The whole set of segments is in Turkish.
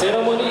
ceremony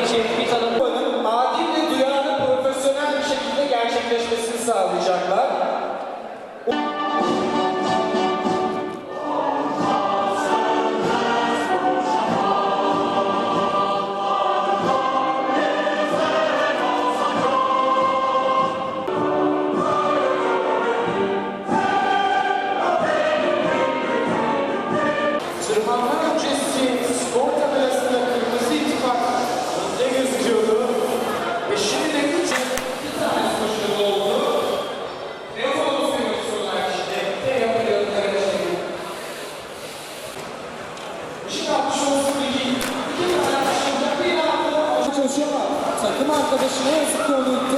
Escomunicado.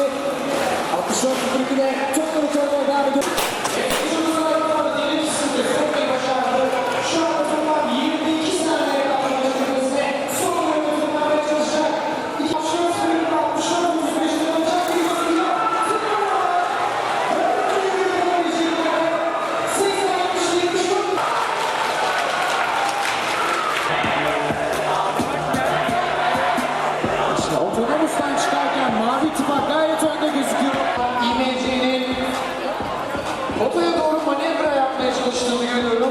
Doğru manevra yapmaya çalıştığını görüyorum.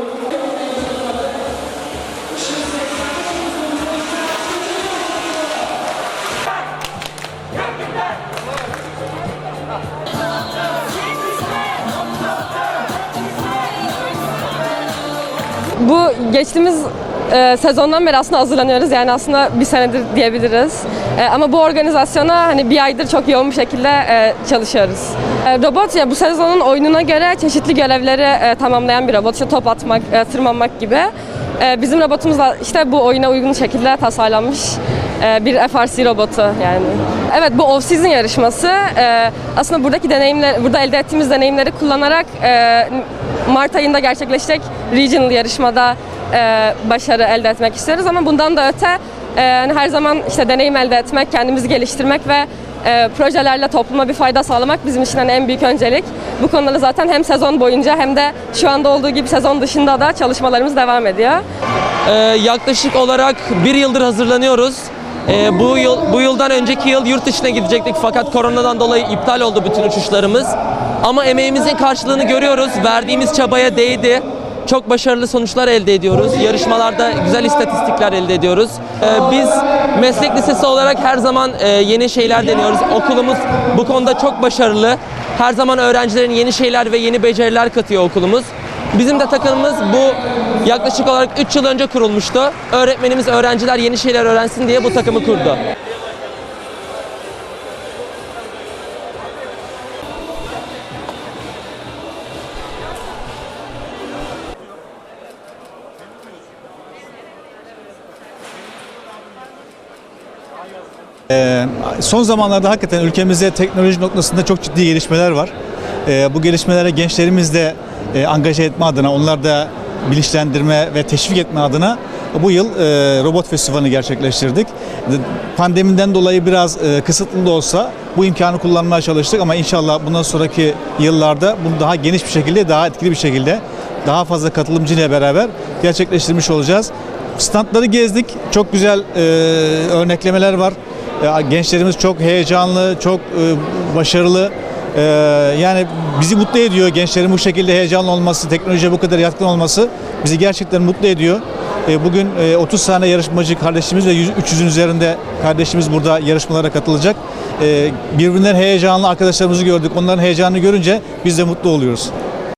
Bu geçtiğimiz e, sezondan beri aslında hazırlanıyoruz. Yani aslında bir senedir diyebiliriz. E, ama bu organizasyona hani bir aydır çok yoğun bir şekilde e, çalışıyoruz. E, robot ya bu sezonun oyununa göre çeşitli görevleri e, tamamlayan bir robot. İşte top atmak, e, tırmanmak gibi. E, bizim robotumuz da işte bu oyuna uygun şekilde tasarlanmış e, bir FRC robotu yani. Evet bu off-season yarışması e, aslında buradaki deneyimler, burada elde ettiğimiz deneyimleri kullanarak e, Mart ayında gerçekleşecek regional yarışmada e, başarı elde etmek istiyoruz ama bundan da öte e, hani her zaman işte deneyim elde etmek, kendimizi geliştirmek ve e, projelerle topluma bir fayda sağlamak bizim için hani en büyük öncelik. Bu konuda da zaten hem sezon boyunca hem de şu anda olduğu gibi sezon dışında da çalışmalarımız devam ediyor. Ee, yaklaşık olarak bir yıldır hazırlanıyoruz. Ee, bu yıl bu yıldan önceki yıl yurt dışına gidecektik fakat koronadan dolayı iptal oldu bütün uçuşlarımız. Ama emeğimizin karşılığını görüyoruz. Verdiğimiz çabaya değdi. Çok başarılı sonuçlar elde ediyoruz. Yarışmalarda güzel istatistikler elde ediyoruz. Ee, biz meslek lisesi olarak her zaman e, yeni şeyler deniyoruz. Okulumuz bu konuda çok başarılı. Her zaman öğrencilerin yeni şeyler ve yeni beceriler katıyor okulumuz. Bizim de takımımız bu yaklaşık olarak 3 yıl önce kurulmuştu. Öğretmenimiz öğrenciler yeni şeyler öğrensin diye bu takımı kurdu. Ee, Son zamanlarda hakikaten ülkemizde teknoloji noktasında çok ciddi gelişmeler var. Ee, Bu gelişmelere gençlerimiz de e, angaje etme adına, onlar da bilinçlendirme ve teşvik etme adına bu yıl e, robot festivalini gerçekleştirdik. Pandemiden dolayı biraz e, kısıtlı da olsa bu imkanı kullanmaya çalıştık ama inşallah bundan sonraki yıllarda bunu daha geniş bir şekilde, daha etkili bir şekilde, daha fazla katılımcı ile beraber gerçekleştirmiş olacağız. Standları gezdik. Çok güzel e, örneklemeler var. E, gençlerimiz çok heyecanlı, çok e, başarılı. E, yani bizi mutlu ediyor gençlerin bu şekilde heyecanlı olması, teknolojiye bu kadar yatkın olması bizi gerçekten mutlu ediyor. Bugün e, 30 tane yarışmacı kardeşimiz ve 100 300'ün üzerinde kardeşimiz burada yarışmalara katılacak. E, birbirinden heyecanlı arkadaşlarımızı gördük. Onların heyecanını görünce biz de mutlu oluyoruz.